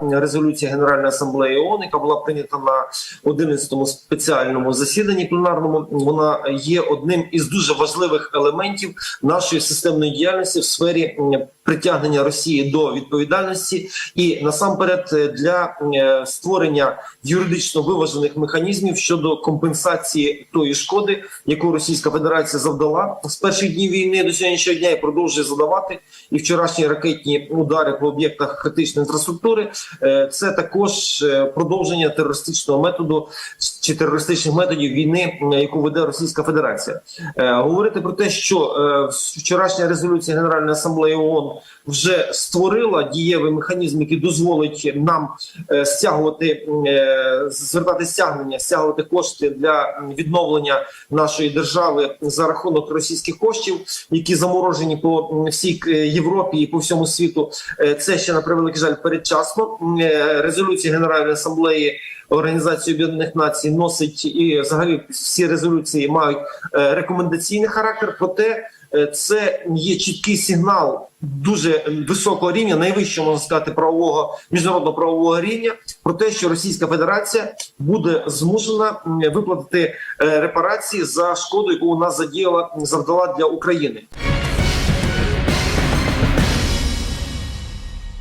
резолюція Генеральної асамблеї ООН, яка була прийнята на 11-му спеціальному засіданні пленарному. Вона є одним із дуже важливих елементів нашої системної діяльності в сфері притягнення Росії до відповідальності, і насамперед е, для е, створення юридично виважених механізмів щодо компенсації тої шкоди, яку Російська Федерація завдала з перших днів війни до сьогоднішнього дня і продовжує задавати. І вчорашні ракетні удари по об'єктах критичної інфраструктури е, це також продовження терористичного методу чи терористичних методів війни, яку веде Російська Федерація. Говорити про те, що вчорашня резолюція Генеральної асамблеї ООН вже створила дієвий механізм, який дозволить нам е, стягувати е, звертати стягнення, стягувати кошти для відновлення нашої держави за рахунок російських коштів, які заморожені по всій е, Європі і по всьому світу. Це ще на превеликий жаль передчасно. Резолюція Генеральної асамблеї. Організації Об'єднаних Націй носить і взагалі всі резолюції мають е, рекомендаційний характер. Проте е, це є чіткий сигнал дуже високого рівня, найвищого можна сказати правового міжнародного правового рівня про те, що Російська Федерація буде змушена виплатити е, репарації за шкоду, яку нас задіяла завдала для України.